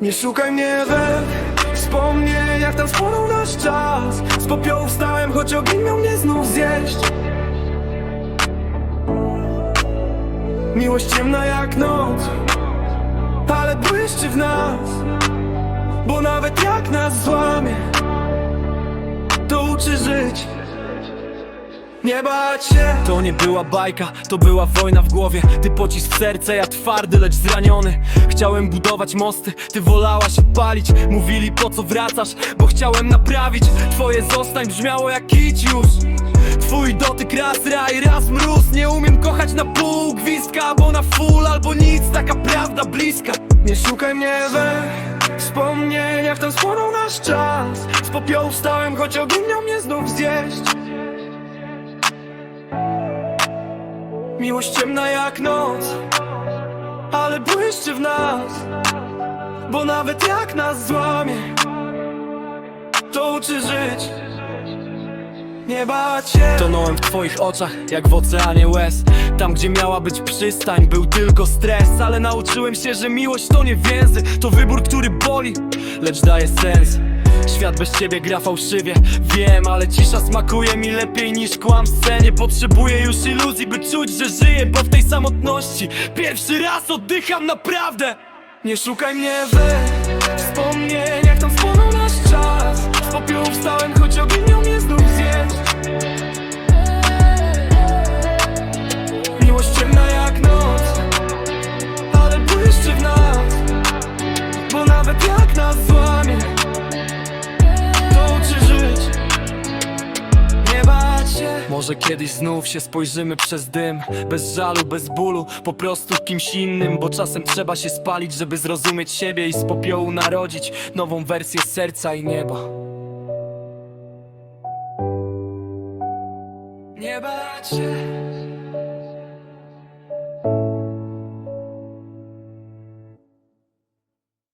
Nie szukaj mnie we wspomnieniach, tam spłonął nasz czas. Z popiołu wstałem, choć ogień miał mnie znów zjeść. Miłość ciemna jak noc Ale błyszczy w nas Bo nawet jak nas złamie nie bać się. To nie była bajka, to była wojna w głowie. Ty pocisk w serce, ja twardy, lecz zraniony. Chciałem budować mosty, ty wolałaś palić. Mówili po co wracasz, bo chciałem naprawić. Twoje zostań brzmiało jak kić już. Twój dotyk raz raj, raz mróz. Nie umiem kochać na pół, gwizdka albo na full Albo nic, taka prawda bliska. Nie szukaj mnie we wspomnieniach Tam spłonął nasz czas. Z popiołu wstałem, choć ogień miał mnie znów zjeść Miłość ciemna jak noc Ale błyszczy w nas Bo nawet jak nas złamie To uczy żyć. Nie bać się. Tonąłem w twoich oczach jak w oceanie łez. Tam gdzie miała być przystań był tylko stres. Ale nauczyłem się, że miłość to nie więzy To wybór, który boli, lecz daje sens Świat bez ciebie gra fałszywie. Wiem, ale cisza smakuje mi lepiej niż kłam w scenie Potrzebuję już iluzji, by czuć, że żyję Bo w tej samotności. Pierwszy raz oddycham naprawdę. Nie szukaj mnie we wspomnieniach Tam spłonął nasz czas. Z popiołu wstałem, Może kiedyś znów się spojrzymy przez dym. Bez żalu, bez bólu Po prostu kimś innym. Bo czasem trzeba się spalić, żeby zrozumieć siebie I z popiołu narodzić Nową wersję serca i nieba. Nie bać się